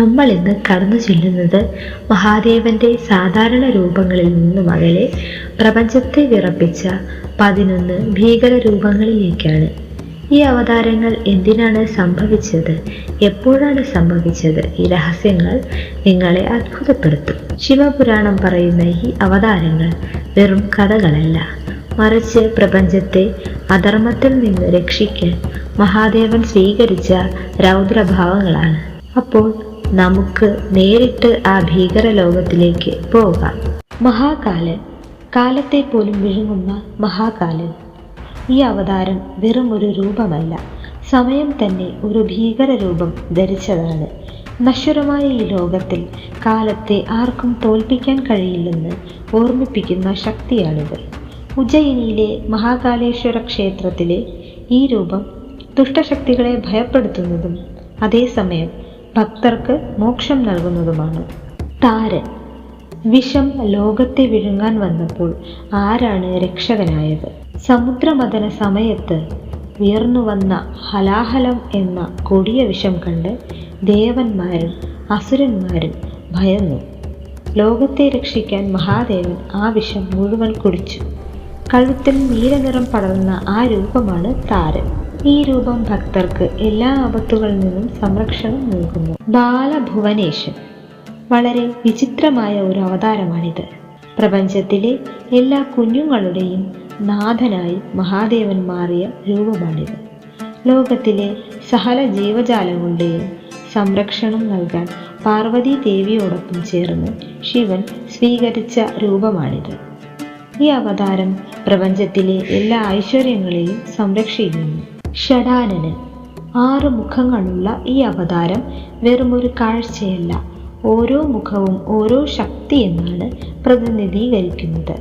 നമ്മൾ ഇന്ന് കടന്നു ചെല്ലുന്നത് മഹാദേവന്റെ സാധാരണ രൂപങ്ങളിൽ നിന്നും അകലെ പ്രപഞ്ചത്തെ വിറപ്പിച്ച പതിനൊന്ന് ഭീകര രൂപങ്ങളിലേക്കാണ്. ഈ അവതാരങ്ങൾ എന്തിനാണ് സംഭവിച്ചത്? എപ്പോഴാണ് സംഭവിച്ചത്? ഈ രഹസ്യങ്ങൾ നിങ്ങളെ അത്ഭുതപ്പെടുത്തും. ശിവപുരാണം പറയുന്ന ഈ അവതാരങ്ങൾ വെറും കഥകളല്ല. മറിച്ച് പ്രപഞ്ചത്തെ അധർമ്മത്തിൽ നിന്ന് രക്ഷിക്കാൻ മഹാദേവൻ സ്വീകരിച്ച രൗദ്രഭാവങ്ങളാണ്. അപ്പോൾ നമുക്ക് നേരിട്ട് ആ ഭീകര ലോകത്തിലേക്ക് പോകാം. മഹാകാലൻ. കാലത്തെ പോലും വിഴുങ്ങുന്ന മഹാകാലൻ. ഈ അവതാരം വെറും ഒരു രൂപമല്ല. സമയം തന്നെ ഒരു ഭീകര രൂപം ധരിച്ചതാണ്. നശ്വരമായ ഈ ലോകത്തിൽ കാലത്തെ ആർക്കും തോൽപ്പിക്കാൻ കഴിയില്ലെന്ന് ഓർമ്മിപ്പിക്കുന്ന ശക്തിയാണിത്. ഉജ്ജയിനിയിലെ മഹാകാലേശ്വര ക്ഷേത്രത്തിലെ ഈ രൂപം ദുഷ്ടശക്തികളെ ഭയപ്പെടുത്തുന്നതും അതേസമയം ഭക്തർക്ക് മോക്ഷം നൽകുന്നതുമാണ്. താരൻ. വിഷം ലോകത്തെ വിഴുങ്ങാൻ വന്നപ്പോൾ ആരാണ് രക്ഷകനായത്? സമുദ്രമതന സമയത്ത് ഉയർന്നു വന്ന ഹലാഹലം എന്ന കൊടിയ വിഷം കണ്ട് ദേവന്മാരും അസുരന്മാരും ഭയന്നു. ലോകത്തെ രക്ഷിക്കാൻ മഹാദേവൻ ആ വിഷം മുഴുവൻ കുടിച്ചു. കഴുത്തിൽ നീലനിറം പടർന്ന ആ രൂപമാണ് താരൻ. ഈ രൂപം ഭക്തർക്ക് എല്ലാ ആപത്തുകളിൽ നിന്നും സംരക്ഷണം നൽകുന്നു. ബാലഭുവനേശൻ വളരെ വിചിത്രമായ ഒരു അവതാരമാണിത്. പ്രപഞ്ചത്തിലെ എല്ലാ കുഞ്ഞുങ്ങളുടെയും നാഥനായി മഹാദേവൻ മാറിയ രൂപമാണിത്. ലോകത്തിലെ സകല ജീവജാലങ്ങളുടെയും സംരക്ഷണം നൽകാൻ പാർവതി ദേവിയോടൊപ്പം ചേർന്ന് ശിവൻ സ്വീകരിച്ച രൂപമാണിത്. ഈ അവതാരം പ്രപഞ്ചത്തിലെ എല്ലാ ഐശ്വര്യങ്ങളെയും സംരക്ഷിക്കുന്നു. ഷഡാനന് ആറ് മുഖങ്ങളുള്ള ഈ അവതാരം വെറുമൊരു കാഴ്ചയല്ല. ഓരോ മുഖവും ഓരോ ശക്തി എന്നാണ് പ്രതിനിധീകരിക്കുന്നത്.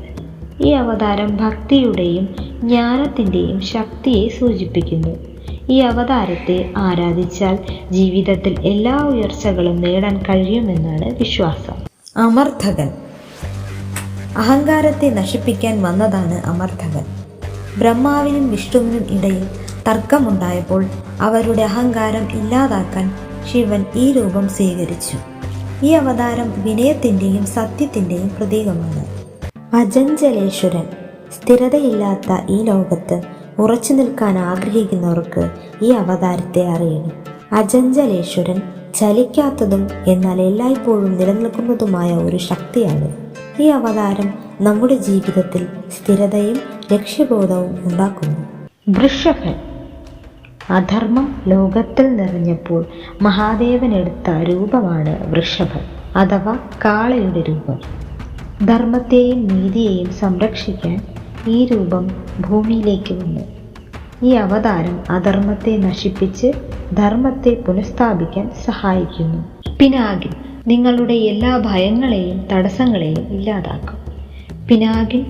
ഈ അവതാരം ഭക്തിയുടെയും ജ്ഞാനത്തിന്റെയും ശക്തിയെ സൂചിപ്പിക്കുന്നു. ഈ അവതാരത്തെ ആരാധിച്ചാൽ ജീവിതത്തിൽ എല്ലാ ഉയർച്ചകളും നേടാൻ കഴിയുമെന്നാണ് വിശ്വാസം. അമർഥകൻ. അഹങ്കാരത്തെ നശിപ്പിക്കാൻ വന്നതാണ് അമർഥകൻ. ബ്രഹ്മാവിനും വിഷ്ണുവിനും ഇടയിൽ തർക്കമുണ്ടായപ്പോൾ അവരുടെ അഹങ്കാരം ഇല്ലാതാക്കാൻ ശിവൻ ഈ രൂപം സ്വീകരിച്ചു. ഈ അവതാരം വിനയത്തിന്റെയും സത്യത്തിന്റെയും പ്രതീകമാണ്. അജഞ്ചലേശ്വരൻ സ്ഥിരതയില്ലാത്ത ഈ ലോകത്ത് ഉറച്ചു നിൽക്കാൻ ആഗ്രഹിക്കുന്നവർക്ക് ഈ അവതാരത്തെ അറിയണം. അജഞ്ചലേശ്വരൻ ചലിക്കാത്തതും എന്നാൽ എല്ലായ്പ്പോഴും നിലനിൽക്കുന്നതുമായ ഒരു ശക്തിയാണ്. ഈ അവതാരം നമ്മുടെ ജീവിതത്തിൽ സ്ഥിരതയും ലക്ഷ്യബോധവും ഉണ്ടാക്കുന്നു. വൃഷഭൻ അധർമ്മം ലോകത്തിൽ നിറഞ്ഞപ്പോൾ മഹാദേവൻ എടുത്ത രൂപമാണ് വൃഷഭം അഥവാ കാളയുടെ രൂപം. ധർമ്മത്തെയും നീതിയെയും സംരക്ഷിക്കാൻ ഈ രൂപം ഭൂമിയിലേക്ക് വന്നു. ഈ അവതാരം അധർമ്മത്തെ നശിപ്പിച്ച് ധർമ്മത്തെ പുനഃസ്ഥാപിക്കാൻ സഹായിക്കുന്നു. പിനാകിൻ നിങ്ങളുടെ എല്ലാ ഭയങ്ങളെയും തടസ്സങ്ങളെയും ഇല്ലാതാക്കും. പിനാകിൻ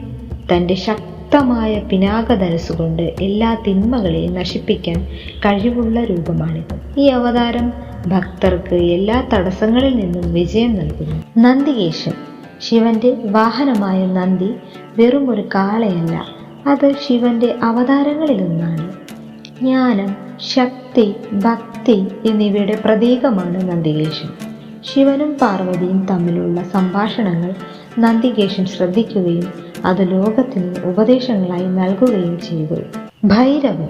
തന്റെ ശക്തമായ പിനാകധനസ്സുകൊണ്ട് എല്ലാ തിന്മകളെയും നശിപ്പിക്കാൻ കഴിവുള്ള രൂപമാണിത് ഈ അവതാരം ഭക്തർക്ക് എല്ലാ തടസ്സങ്ങളിൽ നിന്നും വിജയം നൽകുന്നു. നന്ദികേശൻ. ശിവന്റെ വാഹനമായ നന്ദി വെറും ഒരു കാളയല്ല അത് ശിവന്റെ അവതാരങ്ങളിലൊന്നാണ്. ജ്ഞാനം ശക്തി ഭക്തി എന്നിവയുടെ പ്രതീകമാണ് നന്ദികേശൻ. ശിവനും പാർവതിയും തമ്മിലുള്ള സംഭാഷണങ്ങൾ നന്ദികേശൻ ശ്രദ്ധിക്കുകയും അത് ലോകത്തിന് ഉപദേശങ്ങളായി നൽകുകയും ചെയ്തു. ഭൈരവൻ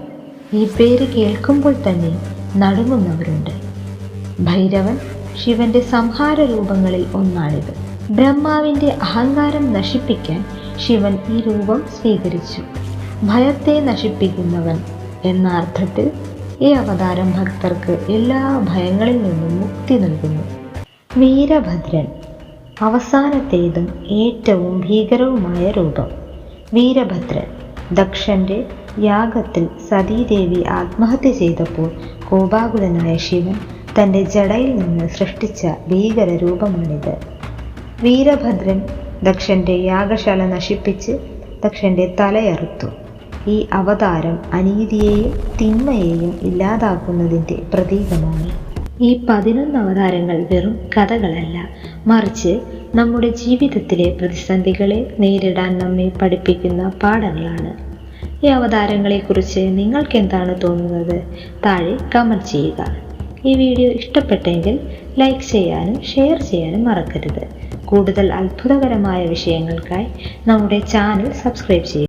ഈ പേര് കേൾക്കുമ്പോൾ തന്നെ നടുങ്ങുന്നവരുണ്ട്. ഭൈരവൻ ശിവന്റെ സംഹാര രൂപങ്ങളിൽ ഒന്നാണിത്. ബ്രഹ്മാവിന്റെ അഹങ്കാരം നശിപ്പിക്കാൻ ശിവൻ ഈ രൂപം സ്വീകരിച്ചു. ഭയത്തെ നശിപ്പിക്കുന്നവൻ എന്ന അർത്ഥത്തിൽ ഈ അവതാരം ഭക്തർക്ക് എല്ലാ ഭയങ്ങളിൽ നിന്നും മുക്തി നൽകുന്നു. വീരഭദ്രൻ അവസാനത്തേതും ഏറ്റവും ഭീകരവുമായ രൂപം. വീരഭദ്രൻ ദക്ഷന്റെ യാഗത്തിൽ സതീദേവി ആത്മഹത്യ ചെയ്തപ്പോൾ കോപാകുലനായ ശിവൻ തന്റെ ജടയിൽ നിന്ന് സൃഷ്ടിച്ച ഭീകര രൂപമാണിത്. വീരഭദ്രൻ ദക്ഷന്റെ യാഗശാല നശിപ്പിച്ച് ദക്ഷന്റെ തലയറുത്തു. ഈ അവതാരം അനീതിയെയും തിന്മയെയും ഇല്ലാതാക്കുന്നതിന്റെ പ്രതീകമാണ്. ഈ പതിനൊന്ന് അവതാരങ്ങൾ വെറും കഥകളല്ല. മറിച്ച് നമ്മുടെ ജീവിതത്തിലെ പ്രതിസന്ധികളെ നേരിടാൻ നമ്മെ പഠിപ്പിക്കുന്ന പാഠങ്ങളാണ്. ഈ അവതാരങ്ങളെക്കുറിച്ച് നിങ്ങൾക്ക് എന്താണ് തോന്നുന്നത്? താഴെ കമന്റ് ചെയ്യുക. ഈ വീഡിയോ ഇഷ്ടപ്പെട്ടെങ്കിൽ ലൈക്ക് ചെയ്യാനും ഷെയർ ചെയ്യാനും മറക്കരുത്. കൂടുതൽ അത്ഭുതകരമായ വിഷയങ്ങൾക്കായി നമ്മുടെ ചാനൽ സബ്സ്ക്രൈബ് ചെയ്യുക.